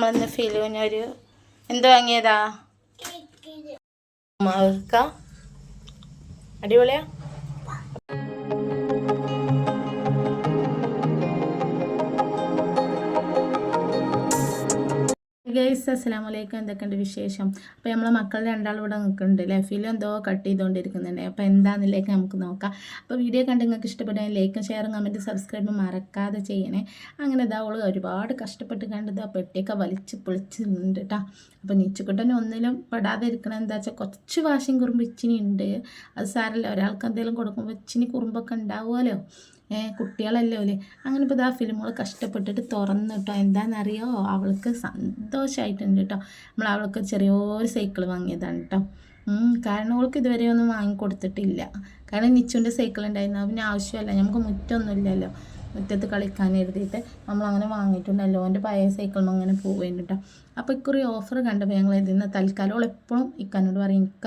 നമ്മളിന്ന് ഫിലുവിനൊരു എന്ത് വാങ്ങിയതാ അടിപൊളിയാ? ഗൈസ് അസ്സലാമു വലൈക്കും എന്തൊക്കെയുണ്ട് വിശേഷം? അപ്പോൾ നമ്മളെ മക്കൾ രണ്ടാളും ഇവിടെ നിൽക്കുന്നുണ്ട് ലഫിലും എന്തോ കട്ട് ചെയ്തുകൊണ്ടിരിക്കുന്നുണ്ട് അപ്പോൾ എന്താണെന്നിലേക്ക് നമുക്ക് നോക്കാം. അപ്പോൾ വീഡിയോ കണ്ട് നിങ്ങൾക്ക് ഇഷ്ടപ്പെട്ടാൽ ലൈക്കും ഷെയറും കമന്റ് സബ്സ്ക്രൈബും മറക്കാതെ ചെയ്യണേ. അങ്ങനെ ഇതാ അവൾ ഒരുപാട് കഷ്ടപ്പെട്ട് കണ്ടത് ആ പെട്ടിയൊക്കെ വലിച്ച് പൊളിച്ചിട്ടുണ്ട് കേട്ടോ അപ്പോൾ നീച്ചുക്കുട്ടനെ ഒന്നിലും പെടാതെ ഇരിക്കണം എന്താ വെച്ചാൽ കുറച്ച് വാശിയും കുറുമ്പ് ഇച്ചിനി ഉണ്ട്. അത് സാരല്ല ഒരാൾക്ക് എന്തെങ്കിലും കൊടുക്കുമ്പോൾ ഇച്ചിനി കുറുമ്പൊക്കെ ഉണ്ടാവുമല്ലോ. കുട്ടികളല്ലേ ഓൽ? അങ്ങനെ ഇപ്പോൾ ഇതാ ഫിലിമുകൾ കഷ്ടപ്പെട്ടിട്ട് തുറന്നു കേട്ടോ എന്താണെന്നറിയോ അവൾക്ക് സന്തോഷമായിട്ടുണ്ട് കേട്ടോ നമ്മൾ അവൾക്ക് ചെറിയൊരു സൈക്കിൾ വാങ്ങിയതാണ് കേട്ടോ കാരണം അവൾക്ക് ഇതുവരെ ഒന്നും വാങ്ങിക്കൊടുത്തിട്ടില്ല. കാരണം നിച്ചുവിന്റെ സൈക്കിൾ ഉണ്ടായിരുന്നു അവന് ആവശ്യമല്ല നമുക്ക് മുറ്റമൊന്നുമില്ലല്ലോ മുറ്റത്ത് കളിക്കാൻ എഴുതിയിട്ട് നമ്മളങ്ങനെ വാങ്ങിയിട്ടുണ്ടല്ലോ എന്റെ പഴയ സൈക്കിളിനും അങ്ങനെ പോവുകയുണ്ട് കേട്ടോ അപ്പോൾ ഇക്കുറി ഓഫർ കണ്ടപ്പോൾ ഞങ്ങൾ ഇതിന്ന് തൽക്കാലം അവൾ എപ്പോഴും ഇക്കാനോട് പറയും ഇക്ക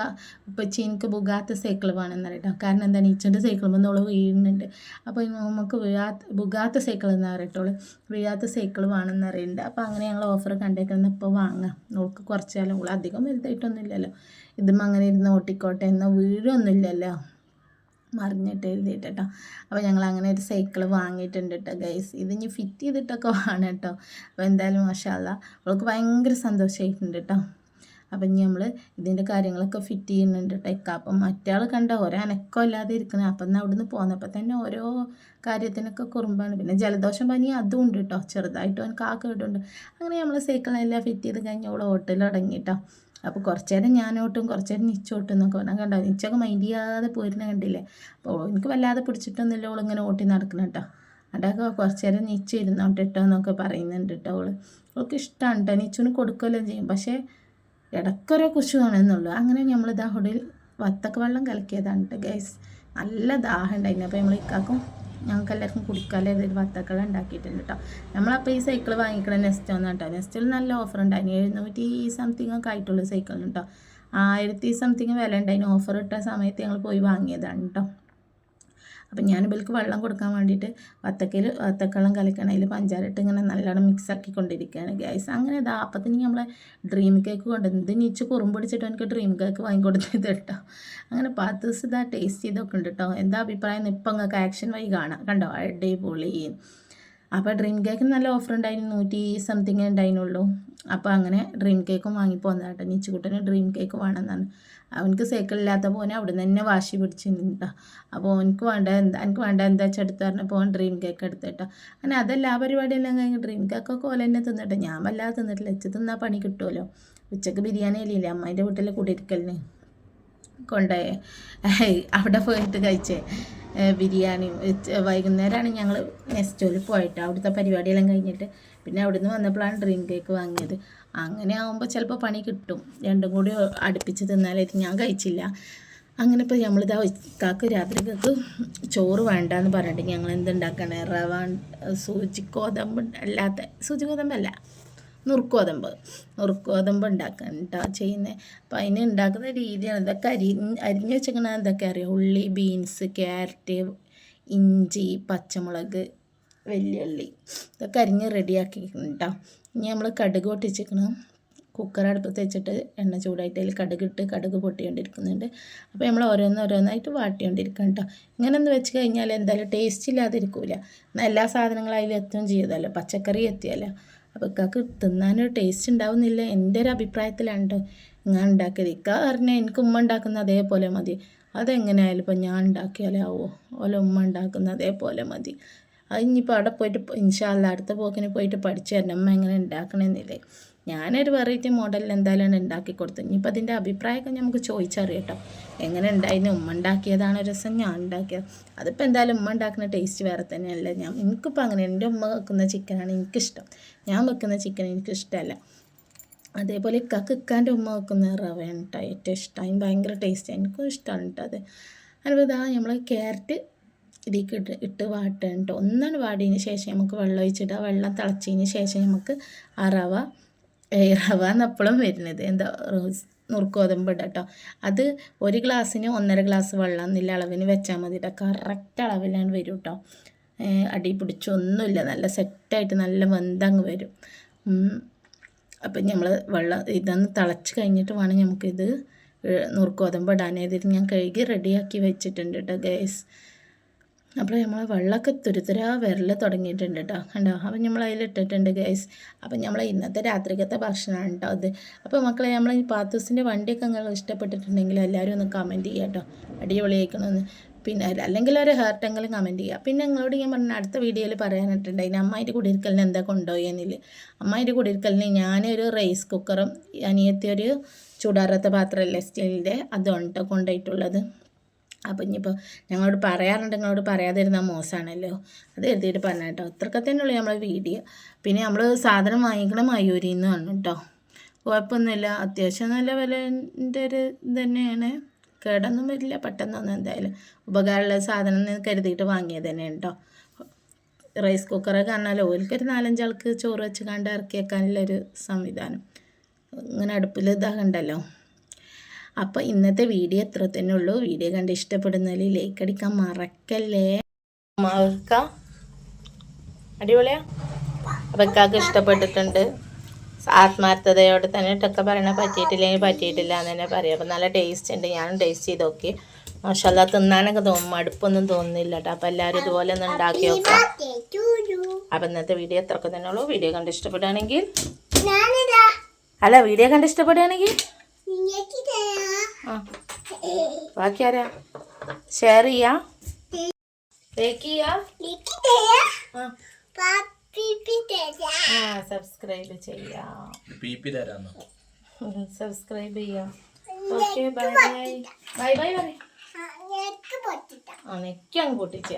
ഇപ്പച്ചി എനിക്ക് ബുഗാത്ത സൈക്കിൾ വേണമെന്ന് കേട്ടോ കാരണം എന്താണ് ഈച്ചന്റെ സൈക്കിൾ വന്ന് അവൾ വീഴുന്നുണ്ട്. അപ്പോൾ നമുക്ക് വീഴാത്ത ബുഗാത്ത സൈക്കിൾ എന്ന് പറയട്ടോൾ വീഴാത്ത സൈക്കിൾ വേണമെന്ന് അറിയുന്നുണ്ട് അപ്പോൾ അങ്ങനെ ഞങ്ങൾ ഓഫർ കണ്ടേക്കുന്നത് ഇപ്പോൾ വാങ്ങാം. അവൾക്ക് കുറച്ചാലും കാലം അവൾ അധികം വലുതായിട്ടൊന്നുമില്ലല്ലോ. ഇതും അങ്ങനെ ഇരുന്ന് ഓട്ടിക്കോട്ടെ എന്നാൽ വീഴൊന്നുമില്ലല്ലോ. മറിഞ്ഞിട്ട് എഴുതിയിട്ട് കേട്ടോ അപ്പോൾ ഞങ്ങൾ അങ്ങനെ ഒരു സൈക്കിൾ വാങ്ങിയിട്ടുണ്ട് കേട്ടോ ഗൈസ് ഇത് ഇനി ഫിറ്റ് ചെയ്തിട്ടൊക്കെ വേണം കേട്ടോ അപ്പോൾ എന്തായാലും മാഷാല്ല അവൾക്ക് ഭയങ്കര സന്തോഷമായിട്ടുണ്ട് കേട്ടോ അപ്പം ഇനി നമ്മൾ ഇതിന്റെ കാര്യങ്ങളൊക്കെ ഫിറ്റ് ചെയ്യുന്നുണ്ട് കേട്ടോ അപ്പം മറ്റാൾ കണ്ട ഓരോ അനക്കം ഇല്ലാതെ ഇരിക്കുന്നത് അപ്പം എന്നാൽ നിന്ന് പോന്നപ്പോൾ തന്നെ ഓരോ കാര്യത്തിനൊക്കെ കുറുമ്പാണ്. പിന്നെ ജലദോഷം പനി അതും ഉണ്ട് കേട്ടോ ചെറുതായിട്ട് അവൻ കാക്ക കിട്ടുന്നുണ്ട് അങ്ങനെ നമ്മൾ സൈക്കിളെല്ലാം ഫിറ്റ് ചെയ്ത് കഴിഞ്ഞ് അവൾ ഹോട്ടലിൽ അടങ്ങി കേട്ടോ അപ്പോൾ കുറച്ച് നേരം ഞാനോട്ടും കുറച്ച് നേരം നിച്ചോട്ടും എന്നൊക്കെ പറഞ്ഞാൽ കണ്ടോ നിച്ചൊക്കെ മൈൻഡ് ചെയ്യാതെ പോയിരുന്ന കണ്ടില്ലേ? അപ്പോൾ എനിക്ക് വല്ലാതെ പിടിച്ചിട്ടൊന്നുമില്ല ഓളിങ്ങനെ ഓട്ടി നടക്കണം കേട്ടോ അതൊക്കെ കുറച്ച് നേരം നിച്ച് ഇരുന്നോട്ടെ കേട്ടോ എന്നൊക്കെ പറയുന്നുണ്ട് കേട്ടോ അവൾ അവൾക്ക് ഇഷ്ടമാണ് കേട്ടോ നിച്ചുവിന് കൊടുക്കുകയെല്ലാം ചെയ്യും. പക്ഷേ ഇടയ്ക്കൊരോ കുശു കാണുന്നുള്ളൂ അങ്ങനെ നമ്മൾ ഹോട്ടലിൽ വത്തക്ക വെള്ളം കലക്കിയതാണ് കേട്ടോ ഗൈസ് നല്ല ദാഹം ഉണ്ടായിരുന്നു. അപ്പോൾ നമ്മൾ ഇക്കാക്കും ഞങ്ങൾക്ക് എല്ലാവർക്കും കുടിക്കാല്ലേ ഇതൊരു വത്തക്കള ഉണ്ടാക്കിയിട്ടുണ്ട് കേട്ടോ നമ്മളപ്പോൾ ഈ സൈക്കിൾ വാങ്ങിക്കണ നെസ്റ്റ് ഒന്ന് കേട്ടോ നെസ്റ്റിൽ നല്ല ഓഫർ ഉണ്ടായിരുന്നു എഴുന്നൂറ്റി സംതിങ് ഒക്കെ ആയിട്ടുള്ള സൈക്കിളിന് കേട്ടോ ആയിരത്തി സംതിങ് വില ഉണ്ടായിരുന്നു ഓഫർ ഇട്ട സമയത്ത് ഞങ്ങൾ പോയി വാങ്ങിയതാണ് കേട്ടോ അപ്പം ഞാൻ ഇവൾക്ക് വെള്ളം കൊടുക്കാൻ വേണ്ടിയിട്ട് വത്തക്കയിൽ വത്തക്കളം കലക്കണം അതിൽ ഇട്ട് ഇങ്ങനെ നല്ലോണം മിക്സ് ആക്കി കൊണ്ടിരിക്കുകയാണ് ഗ്യാസ് അങ്ങനെ ഇതാ അപ്പത്തിന് നമ്മളെ ഡ്രീം കേക്ക് കൊണ്ട് ഇത് നീച്ച് കുറുമ്പ് പിടിച്ചിട്ട് എനിക്ക് ഡ്രീം കേക്ക് വാങ്ങിക്കൊടുത്തത് കേട്ടോ. അങ്ങനെ പത്ത് ദിവസം ഇതാ ടേസ്റ്റ് ചെയ്തൊക്കെ ഉണ്ട് കേട്ടോ. എന്താ അഭിപ്രായം? ഇപ്പം നിങ്ങൾക്ക് ആക്ഷൻ വഴി കാണാം. കണ്ടോ? അടിപൊളി. അപ്പോൾ ഡ്രീം കേക്കിന് നല്ല ഓഫർ ഉണ്ടായിരുന്നു നൂറ്റി സംതിങ് ഉണ്ടായിരുന്നുള്ളൂ അപ്പോൾ അങ്ങനെ ഡ്രീം കേക്കും വാങ്ങി പോന്നതാട്ടോ നീച്ചുകുട്ടന് ഡ്രീം കേക്ക് വേണമെന്നാണ്. അവനക്ക് സൈക്കിൾ ഇല്ലാത്ത പോലെ അവിടെ നിന്ന് തന്നെ വാശി പിടിച്ചിട്ടുണ്ടോ അപ്പോൾ അവനക്ക് വേണ്ട എന്താ എനിക്ക് വേണ്ട എന്താ വെച്ചാൽ എടുത്ത് പറഞ്ഞപ്പോൾ ഡ്രീം കേക്ക് എടുത്തിട്ടോ അങ്ങനെ അതെല്ലാ പരിപാടിയെല്ലാം കഴിഞ്ഞ് ഡ്രീം കേക്കൊക്കെ ഓല തന്നെ തിന്നിട്ട് ഞാൻ വല്ലാതെ തിന്നിട്ടില്ല. ഉച്ച തിന്നാൽ പണി കിട്ടുമല്ലോ ഉച്ചയ്ക്ക് ബിരിയാണി അല്ലേ അമ്മേന്റെ വീട്ടിൽ കൂടിയിരിക്കലിന് കൊണ്ടേ അവിടെ പോയിട്ട് കഴിച്ചേ. ഏഹ് ബിരിയാണി ഉച്ച- വൈകുന്നേരമാണ് ഞങ്ങൾ നെസ്റ്റോയിൽ പോയിട്ട്. അവിടുത്തെ പരിപാടിയെല്ലാം കഴിഞ്ഞിട്ട് പിന്നെ അവിടുന്ന് വന്നപ്പോഴാണ് ഡ്രിങ്ക് കേക്ക് വാങ്ങിയത്. അങ്ങനെ ആകുമ്പോൾ ചിലപ്പോൾ പണി കിട്ടും. രണ്ടും കൂടി അടുപ്പിച്ച് തിന്നാലേ ഞാൻ കഴിച്ചില്ല. അങ്ങനെ ഇപ്പോൾ നമ്മളിതാ കാക്ക് രാത്രിക്കൊക്കെ ചോറ് വേണ്ടാന്ന് പറഞ്ഞിട്ട് ഞങ്ങൾ എന്തുണ്ടാക്കണേ റവ സൂചി ഗോതമ്പ് അല്ലാത്ത സൂചി ഗോതമ്പല്ല. നുറുക്കോതമ്പ് നുറുക്കോതമ്പ് ഉണ്ടാക്കാൻ ചെയ്യുന്നത് അപ്പോൾ അതിന് ഉണ്ടാക്കുന്ന രീതിയാണ്. ഇതൊക്കെ അരി അരിഞ്ഞ് വെച്ചേക്കണ എന്തൊക്കെ അറിയാം? ഉള്ളി ബീൻസ് ക്യാരറ്റ് ഇഞ്ചി പച്ചമുളക് വെല്ലുള്ളി ഇതൊക്കെ അരിഞ്ഞ് റെഡിയാക്കി കേട്ടോ ഇനി നമ്മൾ കടുക് പൊട്ടിച്ചിരിക്കണം കുക്കർ അടുപ്പത്ത് വെച്ചിട്ട് എണ്ണ ചൂടായിട്ട് അതിൽ കടുക് ഇട്ട് കടുക് പൊട്ടിക്കൊണ്ടിരിക്കുന്നുണ്ട്. അപ്പോൾ നമ്മൾ ഓരോന്ന് ഓരോന്നായിട്ട് വാട്ടിക്കൊണ്ടിരിക്കണം കേട്ടോ ഇങ്ങനെ ഒന്ന് വെച്ച് കഴിഞ്ഞാൽ എന്തായാലും ടേസ്റ്റ് ഇല്ലാതിരിക്കില്ല എല്ലാ സാധനങ്ങളും അതിൽ എത്തുകയും ചെയ്തല്ലോ പച്ചക്കറി എത്തിയല്ലോ. അപ്പോൾ ഇക്കാക്ക് തിന്നാനൊരു ടേസ്റ്റ് ഉണ്ടാവുന്നില്ല. എന്റെ ഒരു അഭിപ്രായത്തിലാണ് ഞാൻ ഉണ്ടാക്കിയത്. ഇക്ക പറഞ്ഞാൽ എനിക്ക് ഉമ്മ ഉണ്ടാക്കുന്ന അതേപോലെ മതി. അതെങ്ങനെയായാലും ഇപ്പോൾ ഞാൻ ഉണ്ടാക്കിയാലേ ആവോ? ഓല ഉമ്മ ഉണ്ടാക്കുന്ന അതേപോലെ മതി. അത് ഇനിയിപ്പോൾ അവിടെ പോയിട്ട് ഇൻഷാല്ല അടുത്ത പോക്കിന് പോയിട്ട് പഠിച്ചു തരണം അമ്മ എങ്ങനെ ഉണ്ടാക്കണമെന്നില്ലേ ഞാനൊരു വെറൈറ്റി മോഡലിൽ എന്തായാലും ഉണ്ടാക്കി കൊടുത്തു. ഇനിയിപ്പോൾ അതിന്റെ അഭിപ്രായമൊക്കെ നമുക്ക് ചോദിച്ചറിയട്ടോ. എങ്ങനെ ഉണ്ടായിരുന്നു ഉമ്മ ഉണ്ടാക്കിയതാണ് രസം ഞാൻ ഉണ്ടാക്കിയത് അതിപ്പോൾ എന്തായാലും ഉമ്മ ഉണ്ടാക്കുന്ന ടേസ്റ്റ് വേറെ തന്നെയല്ല. ഞാൻ എനിക്കിപ്പോൾ അങ്ങനെ എന്റെ ഉമ്മ വെക്കുന്ന ചിക്കനാണ് എനിക്കിഷ്ടം. ഞാൻ വെക്കുന്ന ചിക്കൻ എനിക്കിഷ്ടമല്ല അതേപോലെ ഇക്കാക്ക് ഉമ്മ വെക്കുന്ന റവയാണ് കേട്ടോ ഏറ്റവും ഇഷ്ടം. അതിന് ഭയങ്കര ടേസ്റ്റ് എനിക്കും ഇഷ്ടമാണ് കേട്ടോ അത്. അതുപോലെ ഇതാ നമ്മൾ ക്യാരറ്റ് ഇതിലേക്ക് ഇട്ട് ഇട്ട് വാട്ടുക കേട്ടോ ഒന്നാണ് വാടിയതിന് ശേഷം നമുക്ക് വെള്ളം ഒഴിച്ചിട്ട് ആ വെള്ളം തിളച്ചതിന് ശേഷം നമുക്ക് ആ റവ ഏ, റവ എന്നപ്പോഴും വരുന്നത്. എന്താ റോസ് നുറുക്കോതമ്പ് ഇടാം കേട്ടോ അത് ഒരു ഗ്ലാസ്സിന് ഒന്നര ഗ്ലാസ് വെള്ളം എന്നുള്ള അളവിന് വെച്ചാൽ മതി കേട്ടോ കറക്റ്റ് അളവിലാണ് വരും കേട്ടോ അടി പിടിച്ചൊന്നുമില്ല നല്ല സെറ്റായിട്ട് നല്ല വെന്തങ്ങ് വരും. അപ്പം നമ്മൾ വെള്ളം ഇതൊന്ന് തിളച്ച് കഴിഞ്ഞിട്ട് വേണം നമുക്കിത് നുറുക്കോതമ്പ് ഇടാനായിട്ട്. ഞാൻ കഴുകി റെഡിയാക്കി വെച്ചിട്ടുണ്ട് കേട്ടോ ഗ്യാസ് അപ്പോൾ നമ്മൾ വെള്ളമൊക്കെ തുരുതുരാ വിരൽ തുടങ്ങിയിട്ടുണ്ട് കേട്ടോ. കണ്ടോ? അപ്പം നമ്മൾ അതിലിട്ടിട്ടുണ്ട് ഗൈസ് അപ്പം നമ്മൾ ഇന്നത്തെ രാത്രിക്കത്തെ ഭക്ഷണമാണ് കേട്ടോ അത്. അപ്പോൾ മക്കളെ നമ്മൾ ഈ പാത്തൂസിന്റെ വണ്ടിയൊക്കെ നിങ്ങൾ ഇഷ്ടപ്പെട്ടിട്ടുണ്ടെങ്കിൽ എല്ലാവരും ഒന്ന് കമന്റ് ചെയ്യുക കേട്ടോ. അടിപൊളിയായിക്കണമെന്ന് പിന്നെ അല്ലെങ്കിൽ ഒരു ഹേർട്ടെങ്കിലും കമന്റ് ചെയ്യുക. പിന്നെ നിങ്ങളോട് ഞാൻ പറഞ്ഞ അടുത്ത വീഡിയോയിൽ പറയാനിട്ടുണ്ടായിന് അമ്മായിന്റെ കുടിയിരിക്കലിന് എന്താ കൊണ്ടുപോയെന്നില്ല അമ്മായിന്റെ കുടിയിരിക്കലിന് ഞാനൊരു റൈസ് കുക്കറും അനിയത്തി ഒരു ചൂടാറാത്ത പാത്രമല്ലേ സ്റ്റീലിന്റെ അതുണ്ട് കൊണ്ടുപോയിട്ടുള്ളത്. അപ്പം ഇനിയിപ്പോൾ ഞങ്ങളോട് പറയാറുണ്ട് നിങ്ങളോട് പറയാതിരുന്ന മോശമാണല്ലോ അത് എഴുതിയിട്ട് പറഞ്ഞ കേട്ടോ. ഇത്രയൊക്കെ തന്നെയുള്ളൂ നമ്മളെ വീഡിയോ. പിന്നെ നമ്മൾ സാധനം വാങ്ങിക്കണം നിന്ന് പറഞ്ഞു കേട്ടോ. കുഴപ്പമൊന്നുമില്ല. അത്യാവശ്യം നല്ല വിലന്റെ ഒരു ഇത് തന്നെയാണ്. കേടൊന്നും വരില്ല. പെട്ടെന്നൊന്നും എന്തായാലും ഉപകാരമുള്ള സാധനം എന്ന് കരുതിയിട്ട് വാങ്ങിയത് തന്നെ കേട്ടോ. റൈസ് കുക്കറൊക്കെ കാരണം ഓലിക്കൊരു നാലഞ്ചാൾക്ക് ചോറ് വെച്ച് കണ്ട് ഇറക്കി വെക്കാനുള്ളൊരു സംവിധാനം. ഇങ്ങനെ അടുപ്പിൽ ഇതാകണ്ടല്ലോ. അപ്പോൾ ഇന്നത്തെ വീഡിയോ എത്ര തന്നെ ഉള്ളൂ. വീഡിയോ കണ്ട് ഇഷ്ടപ്പെടുന്നതിൽ ലൈക്ക് അടിക്കാൻ മറക്കല്ലേ? മറക്ക അടിപൊളിയാ? അപ്പം ഇക്കാക്ക് ഇഷ്ടപ്പെട്ടിട്ടുണ്ട്. ആത്മാർത്ഥതയോടെ തന്നെ ഇട്ടൊക്കെ പറയണ പറ്റിയിട്ടില്ലെങ്കിൽ പറ്റിയിട്ടില്ല എന്ന് തന്നെ പറയാം. അപ്പം നല്ല ടേസ്റ്റ് ഉണ്ട്. ഞാനും ടേസ്റ്റ് ചെയ്ത് നോക്കി. മാഷല്ല തിന്നാനൊക്കെ തോന്നും മടുപ്പൊന്നും തോന്നുന്നില്ല കേട്ടോ അപ്പം എല്ലാവരും ഇതുപോലെ ഒന്ന് ഉണ്ടാക്കി നോക്കാം. അപ്പം ഇന്നത്തെ വീഡിയോ എത്രയൊക്കെ തന്നെ ഉള്ളൂ. വീഡിയോ കണ്ട് ഇഷ്ടപ്പെടുകയാണെങ്കിൽ അല്ല വീഡിയോ കണ്ട് ഇഷ്ടപ്പെടുകയാണെങ്കിൽ ബാക്കി ആരാ ഷെയർ ചെയ്യാ? ലൈക്ക് ചെയ്യാ? സബ്സ്ക്രൈബ് ചെയ്യാ? Subscribe okay bye bye bye bye പറ ഞങ്ങൾക്ക് പൊട്ടിട്ട ആ നെക്കങ്ങ് പൊട്ടിച്ച.